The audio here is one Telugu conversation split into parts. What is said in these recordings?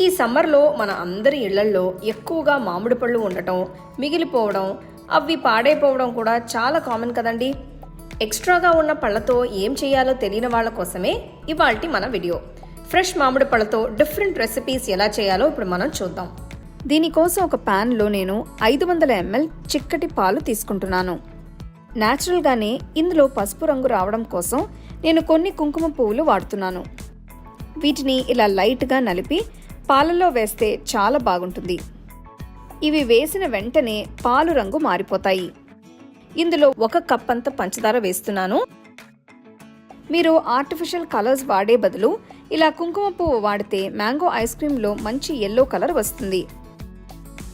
ఈ సమ్మర్లో మన అందరి ఇళ్ళల్లో ఎక్కువగా మామిడి పళ్ళు ఉండటం మిగిలిపోవడం అవి పాడైపోవడం కూడా చాలా కామన్ కదండి. ఎక్స్ట్రాగా ఉన్న పళ్ళతో ఏం చేయాలో తెలియని వాళ్ళ కోసమే ఇవాల్టి మన వీడియో. ఫ్రెష్ మామిడి పళ్ళతో డిఫరెంట్ రెసిపీస్ ఎలా చేయాలో ఇప్పుడు మనం చూద్దాం. దీనికోసం ఒక ప్యాన్లో నేను ఐదు వందల ఎంఎల్ చిక్కటి పాలు తీసుకుంటున్నాను. న్యాచురల్గానే ఇందులో పసుపు రంగు రావడం కోసం నేను కొన్ని కుంకుమ పువ్వులు వాడుతున్నాను. వీటిని ఇలా లైట్గా నలిపి పాలలో వేస్తే చాలా బాగుంటుంది. ఇవి వేసిన వెంటనే పాలు రంగు మారిపోతాయి. ఇందులో ఒక కప్ అంత పంచదార వేస్తున్నాను. మీరు ఆర్టిఫిషియల్ కలర్స్ వాడే బదులు ఇలా కుంకుమ పువ్వు వాడితే మ్యాంగో ఐస్ క్రీమ్లో మంచి ఎల్లో కలర్ వస్తుంది.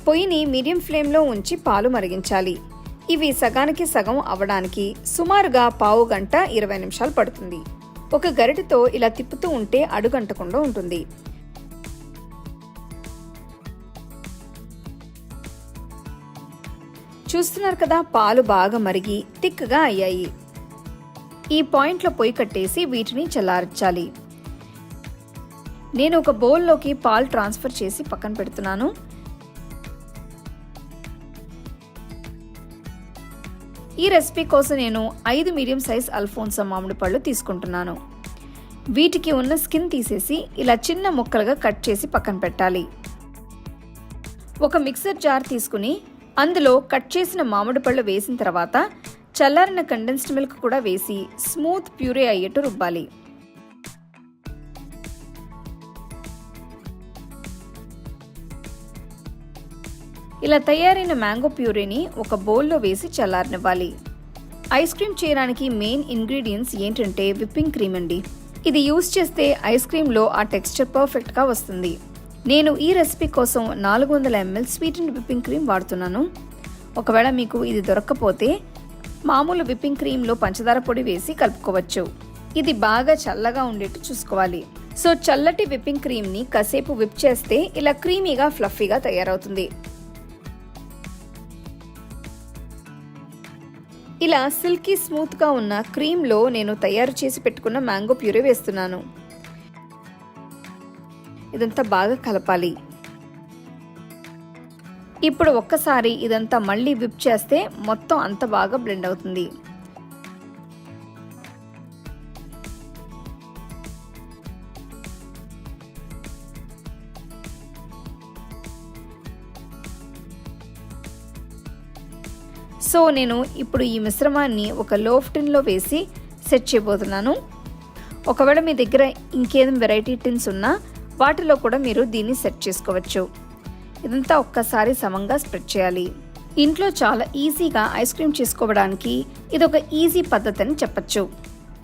పొయ్యిని మీడియం ఫ్లేమ్లో ఉంచి పాలు మరిగించాలి. ఇవి సగానికి సగం అవ్వడానికి సుమారుగా పావు గంట ఇరవై నిమిషాలు పడుతుంది. ఒక గరిటెతో ఇలా తిప్పుతూ ఉంటే అడుగంటకుండా ఉంటుంది. చూస్తున్నారు కదా పాలు బాగా మరిగి తిక్కగా అయ్యాయి. ఈ పాయింట్లో పొయ్యి కట్టేసి వీటిని చల్లార్చాలి. నేను ఒక బౌల్లోకి పాలు ట్రాన్స్ఫర్ చేసి పక్కన పెడుతున్నాను. ఈ రెసిపీ కోసం నేను ఐదు మీడియం సైజ్ అల్ఫోన్సా మామిడి పళ్ళు తీసుకుంటున్నాను. వీటికి ఉన్న స్కిన్ తీసేసి ఇలా చిన్న ముక్కలుగా కట్ చేసి పక్కన పెట్టాలి. ఒక మిక్సర్ జార్ తీసుకుని అందులో కట్ చేసిన మామిడి పళ్ళు వేసిన తర్వాత చల్లారిన కండెన్స్డ్ మిల్క్ కూడా వేసి స్మూత్ ప్యూరే అయ్యేట్టు రుబ్బాలి. ఇలా తయారైన మ్యాంగో ప్యూరీని ఒక బౌల్లో వేసి చల్లారనివ్వాలి. ఐస్ క్రీమ్ చేయడానికి మెయిన్ ఇంగ్రీడియంట్స్ ఏంటంటే విప్పింగ్ క్రీమ్ అండి. ఇది యూస్ చేస్తే ఐస్ క్రీమ్లో ఆ టెక్స్చర్ పర్ఫెక్ట్గా వస్తుంది. నేను ఈ రెసిపీ కోసం నాలుగు వందల ml sweet and whipping cream వాడుతున్నాను. ఒకవేళ మీకు ఇది దొరకకపోతే మామూలు విప్పింగ్ క్రీమ్లో పంచదార పొడి వేసి కలుపుకోవచ్చు. ఇది బాగా చల్లగా ఉండేట్టు చూసుకోవాలి. సో చల్లటి విప్పింగ్ క్రీమ్ని కాసేపు విప్ చేస్తే ఇలా క్రీమీగా ఫ్లఫీగా తయారవుతుంది. ఇలా సిల్కీ స్మూత్గా ఉన్న క్రీమ్లో నేను తయారు చేసి పెట్టుకున్న మ్యాంగో ప్యూరీ వేస్తున్నాను. ఇదంతా బాగా కలపాలి. ఇప్పుడు ఒక్కసారి ఇదంతా మళ్ళీ విప్ చేస్తే మొత్తం అంత బాగా బ్లెండ్ అవుతుంది. సో నేను ఇప్పుడు ఈ మిశ్రమాన్ని ఒక లోఫ్ టిన్లో వేసి సెట్ చేయబోతున్నాను. ఒకవేళ మీ దగ్గర ఇంకేదైనా వెరైటీ టిన్స్ ఉన్నా వాటిలో కూడా మీరు దీన్ని సెట్ చేసుకోవచ్చు. ఇదంతా ఒక్కసారి సమంగా స్ప్రెడ్ చేయాలి. ఇంట్లో చాలా ఈజీగా ఐస్ క్రీమ్ చేసుకోవడానికి ఇది ఒక ఈజీ పద్ధతి అని చెప్పచ్చు.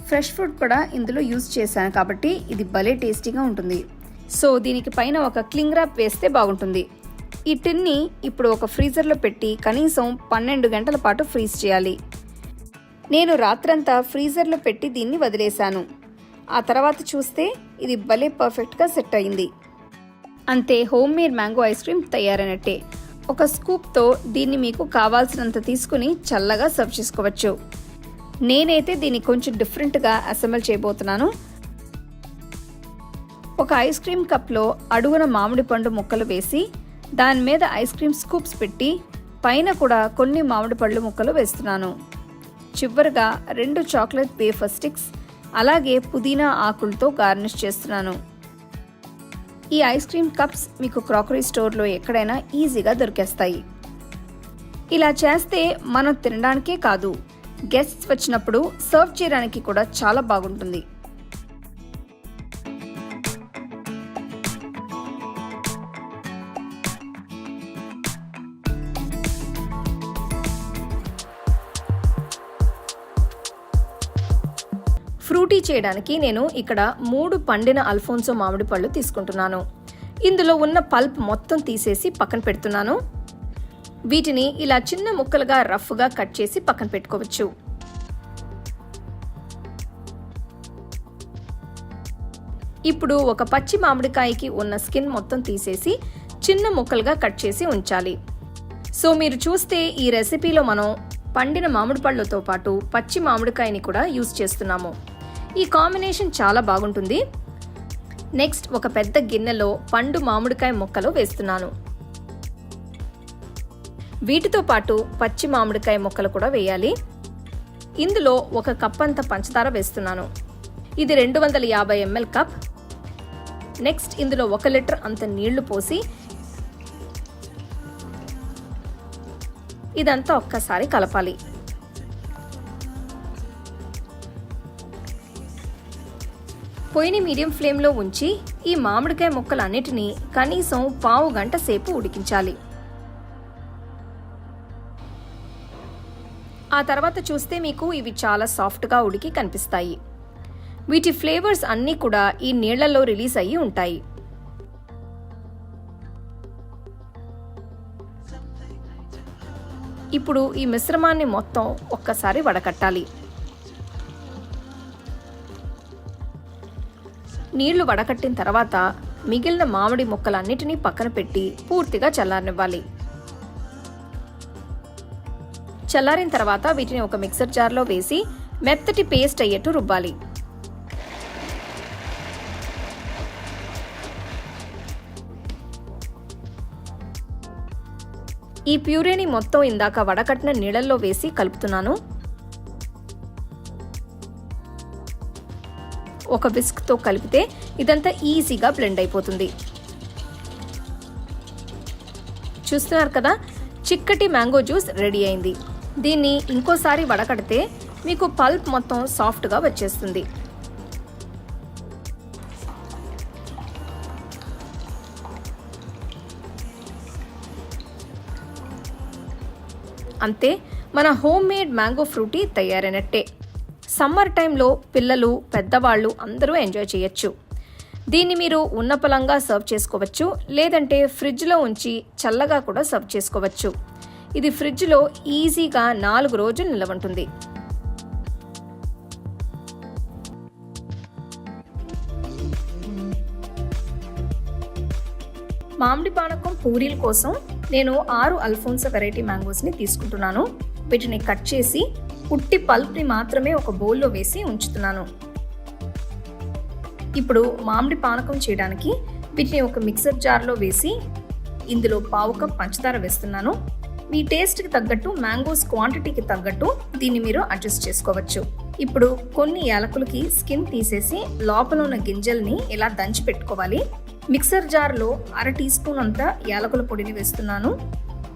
ఫ్రెష్ ఫ్రూట్ కూడా ఇందులో యూజ్ చేశాను కాబట్టి ఇది భలే టేస్టీగా ఉంటుంది. సో దీనికి పైన ఒక క్లింగ్ ర్యాప్ వేస్తే బాగుంటుంది. ఈ టిన్ని ఇప్పుడు ఒక ఫ్రీజర్లో పెట్టి కనీసం పన్నెండు గంటల పాటు ఫ్రీజ్ చేయాలి. నేను రాత్రంతా ఫ్రీజర్లో పెట్టి దీన్ని వదిలేశాను. ఆ తర్వాత చూస్తే ఇది భలే పర్ఫెక్ట్గా సెట్ అయింది. అంతే home made mango ice cream తయారైనట్టే. ఒక స్కూప్తో దీన్ని మీకు కావాల్సినంత తీసుకుని చల్లగా సర్వ్ చేసుకోవచ్చు. నేనైతే దీన్ని కొంచెం డిఫరెంట్గా అసెంబుల్ చేయబోతున్నాను. ఒక ఐస్ క్రీమ్ కప్లో అడుగున మామిడి పండు ముక్కలు వేసి దాని మీద ఐస్ క్రీమ్ స్కూప్స్ పెట్టి పైన కూడా కొన్ని మామిడి పళ్ళు ముక్కలు వేస్తున్నాను. చివరిగా రెండు చాక్లెట్ వేఫర్ స్టిక్స్ అలాగే పుదీనా ఆకులతో గార్నిష్ చేస్తున్నాను. ఈ ఐస్ క్రీమ్ కప్స్ మీకు క్రాకరీ స్టోర్లో ఎక్కడైనా ఈజీగా దొరికేస్తాయి. ఇలా చేస్తే మనం తినడానికే కాదు గెస్ట్స్ వచ్చినప్పుడు సర్వ్ చేయడానికి కూడా చాలా బాగుంటుంది. ఫ్రూటీ చేయడానికి నేను ఇక్కడ మూడు పండిన అల్ఫోన్సో మామిడి పళ్ళు తీసుకుంటున్నాను. ఇందులో ఉన్న పల్ప్ మొత్తం తీసేసి పక్కన పెడుతున్నాను. వీటిని ఇలా చిన్న ముక్కలుగా రఫ్గా కట్ చేసి పక్కన పెట్టుకోవచ్చు. ఇప్పుడు ఒక పచ్చి మామిడికాయకి ఉన్న స్కిన్ మొత్తం తీసేసి చిన్న ముక్కలుగా కట్ చేసి ఉంచాలి. సో మీరు చూస్తే ఈ రెసిపీలో మనం పండిన మామిడి పళ్ళతో పాటు పచ్చి మామిడికాయని కూడా యూజ్ చేస్తున్నాము. ఈ కాంబినేషన్ చాలా బాగుంటుంది. నెక్స్ట్ ఒక పెద్ద గిన్నెలో పండు మామిడికాయ ముక్కలు వేస్తున్నాను. వీటితో పాటు పచ్చి మామిడికాయ ముక్కలు కూడా వేయాలి. ఇందులో ఒక కప్ అంత పంచదార వేస్తున్నాను. ఇది రెండు వందల యాభై ఎంఎల్ కప్. నెక్స్ట్ ఇందులో ఒక లీటర్ అంత నీళ్ళు పోసి ఇదంతా ఒక్కసారి కలపాలి. పొయ్యిని మీడియం ఫ్లేమ్లో ఉంచి ఈ మామిడికాయ ముక్కలన్నిటినీ కనీసం పావు గంట సేపు ఉడికించాలి. ఆ తర్వాత చూస్తే మీకు ఇవి చాలా సాఫ్ట్గా ఉడికి కనిపిస్తాయి. వీటి ఫ్లేవర్స్ అన్నీ కూడా ఈ నీళ్ళలో రిలీజ్ అయ్యి ఉంటాయి. ఇప్పుడు ఈ మిశ్రమాన్ని మొత్తం ఒక్కసారి వడకట్టాలి. నీళ్ళు వడకట్టిన తర్వాత మిగిలిన మామిడి మొక్కలన్నిటినీ పక్కన పెట్టి పూర్తిగా చల్లారనివ్వాలి. చల్లారిన తర్వాత వీటిని ఒక మిక్సర్ జార్లో వేసి మెత్తటి పేస్ట్ అయ్యేట్టు రుబ్బాలి. ఈ ప్యూరేని మొత్తం ఇందాక వడకట్టిన నీళ్ళల్లో వేసి కలుపుతున్నాను. ఒక విస్క్తో కలిపితే ఇదంతా ఈజీగా బ్లెండ్ అయిపోతుంది. చూస్తున్నారు కదా? చిక్కటి మ్యాంగో జ్యూస్ రెడీ అయింది. దీన్ని ఇంకోసారి వడకడితే మీకు పల్ప్ మొత్తం సాఫ్ట్గా వచ్చేస్తుంది. అంతే మన హోమ్ మేడ్ మ్యాంగో ఫ్రూటీ తయారైనట్టే. సమ్మర్ టైంలో పిల్లలు పెద్దవాళ్ళు అందరూ ఎంజాయ్ చేయొచ్చు. దీన్ని మీరు ఉన్నపలంగా సర్వ్ చేసుకోవచ్చు లేదంటే ఫ్రిడ్జ్లో ఉంచి చల్లగా కూడా సర్వ్ చేసుకోవచ్చు. ఇది ఫ్రిడ్జ్లో ఈజీగా నాలుగు రోజులు నిలవంటుంది మామిడి పానకం పూరీల కోసం నేను ఆరు అల్ఫోన్స వెరైటీ మ్యాంగోస్ని తీసుకుంటున్నాను. వీటిని కట్ చేసి పుట్టి పల్ప్ని మాత్రమే ఒక బౌల్లో వేసి ఉంచుతున్నాను. ఇప్పుడు మామిడి పానకం చేయడానికి వీటిని ఒక మిక్సర్ జార్లో వేసి ఇందులో పావు కప్ పంచదార వేస్తున్నాను. మీ టేస్ట్కి తగ్గట్టు మ్యాంగోస్ క్వాంటిటీకి తగ్గట్టు దీన్ని మీరు అడ్జస్ట్ చేసుకోవచ్చు. ఇప్పుడు కొన్ని యాలకులకి స్కిన్ తీసేసి లోపల ఉన్న గింజల్ని ఇలా దంచి పెట్టుకోవాలి. మిక్సర్ జార్లో అర టీ స్పూన్ అంత యాలకుల పొడిని వేస్తున్నాను.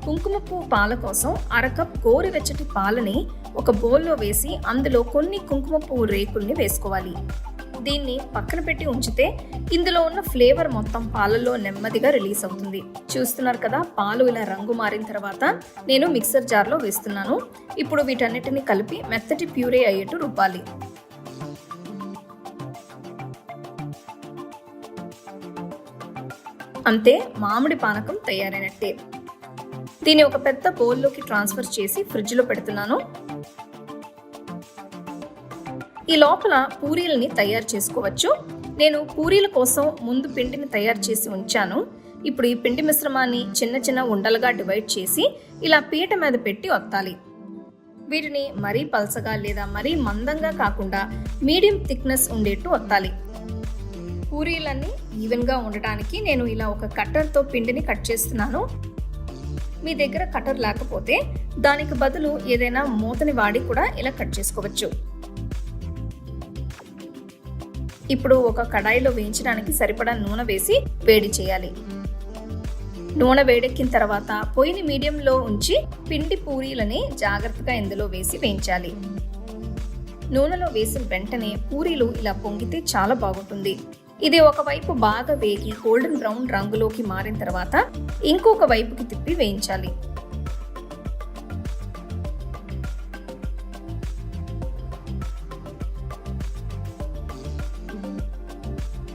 కుంకుమ పువ్వు పాల కోసం అరకప్ గోరువెచ్చటి పాలని ఒక బౌల్లో వేసి అందులో కొన్ని కుంకుమ పువ్వు రేకుల్ని వేసుకోవాలి. దీన్ని పక్కన పెట్టి ఉంచితే ఇందులో ఉన్న ఫ్లేవర్ మొత్తం పాలలో నెమ్మదిగా రిలీజ్ అవుతుంది. చూస్తున్నారు కదా పాలు ఇలా రంగు మారిన తర్వాత నేను మిక్సర్ జార్లో వేస్తున్నాను. ఇప్పుడు వీటన్నిటిని కలిపి మెత్తటి ప్యూరే అయ్యేట్టు రుబ్బాలి. అంతే మామిడి పానకం తయారైనట్టే. దీన్ని ఒక పెద్ద బౌల్లోకి ట్రాన్స్ఫర్ చేసి ఫ్రిడ్జ్లో పెడుతున్నాను. ఈ లోపల పూరీలని తయారు చేసుకోవచ్చు. నేను పూరీల కోసం ముందు పిండిని తయారు చేసి ఉంచాను. ఇప్పుడు ఈ పిండి మిశ్రమాన్ని చిన్న చిన్న ఉండలుగా డివైడ్ చేసి ఇలా పీట మీద పెట్టి ఒత్తాలి. వీటిని మరీ పలసగా లేదా మరీ మందంగా కాకుండా మీడియం థిక్నెస్ ఉండేట్టు ఒత్తాలి. పూరీలన్నీ ఈవెన్గా ఉండటానికి నేను ఇలా ఒక కట్టర్తో పిండిని కట్ చేస్తున్నాను. మీ దగ్గర కటర్ లేకపోతే దానికి బదులు ఏదైనా మూతని వాడి కూడా ఇలా కట్ చేసుకోవచ్చు. ఇప్పుడు ఒక కడాయిలో వేయించడానికి సరిపడా నూనె వేసి వేడి చేయాలి. నూనె వేడెక్కిన తర్వాత పొయ్యిని మీడియంలో ఉంచి పిండి పూరీలని జాగ్రత్తగా ఇందులో వేసి వేయించాలి. నూనెలో వేసిన వెంటనే పూరీలు ఇలా పొంగితే చాలా బాగుంటుంది. ఇది ఒకవైపు బాగా వేగి గోల్డెన్ బ్రౌన్ రంగులోకి మారిన తర్వాత ఇంకొక వైపుకి తిప్పి వేయించాలి.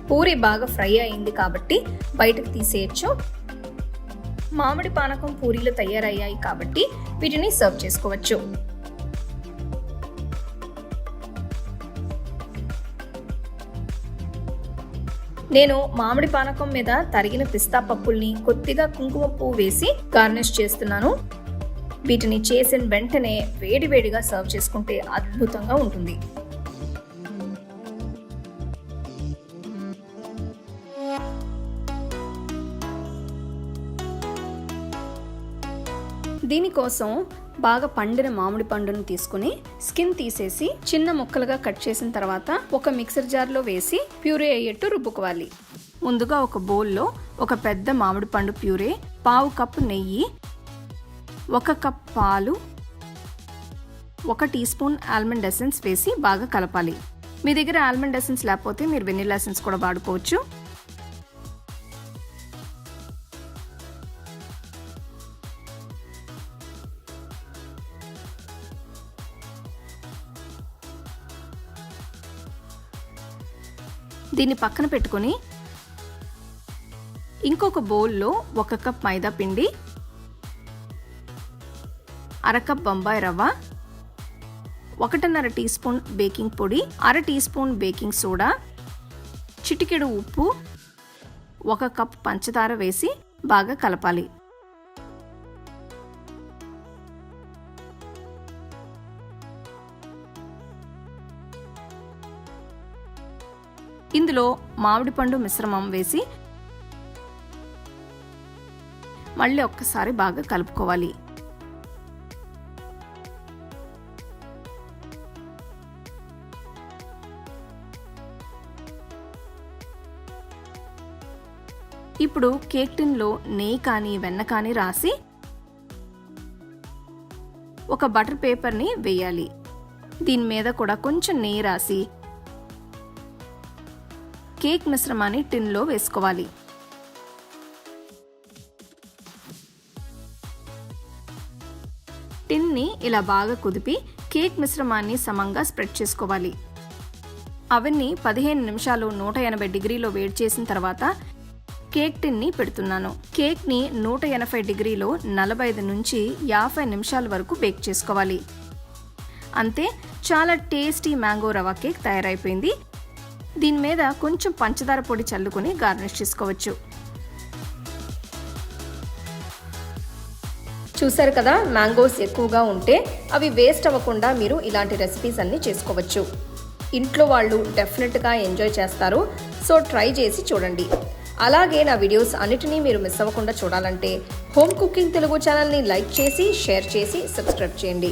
పూరి బాగా ఫ్రై అయింది కాబట్టి బయటకు తీసేయచ్చు. మామిడి పానకం పూరీలు తయారయ్యాయి కాబట్టి వీటిని సర్వ్ చేసుకోవచ్చు. నేను మామిడి పానకం మీద తరిగిన పిస్తా పప్పుల్ని కొద్దిగా కుంకుమ పువ్వు వేసి గార్నిష్ చేస్తున్నాను. వీటిని చేసిన వెంటనే వేడివేడిగా సర్వ్ చేసుకుంటే అద్భుతంగా ఉంటుంది. దీనికోసం బాగా పండిన మామిడి పండును తీసుకుని స్కిన్ తీసేసి చిన్న ముక్కలుగా కట్ చేసిన తర్వాత ఒక మిక్సర్ జార్లో వేసి ప్యూరీ అయ్యేట్టు రుబ్బుకోవాలి. ముందుగా ఒక బౌల్లో ఒక పెద్ద మామిడి పండు ప్యూరే పావు కప్పు నెయ్యి ఒక కప్ పాలు ఒక టీ స్పూన్ ఆల్మండ్ ఎసెన్స్ వేసి బాగా కలపాలి. మీ దగ్గర ఆల్మండ్ ఎసెన్స్ లేకపోతే మీరు వెనిల్లా ఎసెన్స్ కూడా వాడుకోవచ్చు. దీన్ని పక్కన పెట్టుకొని ఇంకొక బౌల్లో ఒక కప్ మైదా పిండి అరకప్ బొంబాయి రవ్వ ఒకటిన్నర టీ స్పూన్ బేకింగ్ పొడి అర టీ స్పూన్ బేకింగ్ సోడా చిటికెడు ఉప్పు ఒక కప్ పంచదార వేసి బాగా కలపాలి. ఇందులో మామిడి పండు మిశ్రమం వేసి మళ్ళీ ఒక్కసారి బాగా కలుపుకోవాలి. ఇప్పుడు కేక్ టిన్లో నెయ్యి కానీ వెన్న కానీ రాసి ఒక బటర్ పేపర్ని వేయాలి. దీని మీద కూడా కొంచెం నెయ్యి రాసి కేక్ మిశ్రమాన్ని టిన్లో వేసుకోవాలి. టిన్ని ఇలా బాగా కుదిపి కేక్ మిశ్రమాన్ని సమంగా స్ప్రెడ్ చేసుకోవాలి. అవన్నీ పదిహేను నిమిషాలు నూట ఎనభై డిగ్రీలో వేడి చేసిన తర్వాత కేక్ టిన్ని పెడుతున్నాను. కేక్ని నూట ఎనభై డిగ్రీలో నలభై ఐదు నుంచి యాభై నిమిషాల వరకు బేక్ చేసుకోవాలి. అంతే చాలా టేస్టీ మ్యాంగో రవా కేక్ తయారైపోయింది. దీని మీద కొంచెం పంచదార పొడి చల్లుకొని గార్నిష్ చేసుకోవచ్చు. చూసారు కదా మ్యాంగోస్ ఎక్కువగా ఉంటే అవి వేస్ట్ అవ్వకుండా మీరు ఇలాంటి రెసిపీస్ అన్నీ చేసుకోవచ్చు. ఇంట్లో వాళ్ళు డెఫినెట్గా ఎంజాయ్ చేస్తారు. సో ట్రై చేసి చూడండి. అలాగే నా వీడియోస్ అన్నిటినీ మీరు మిస్ అవ్వకుండా చూడాలంటే హోమ్ కుకింగ్ తెలుగు ఛానల్ని లైక్ చేసి షేర్ చేసి సబ్స్క్రైబ్ చేయండి.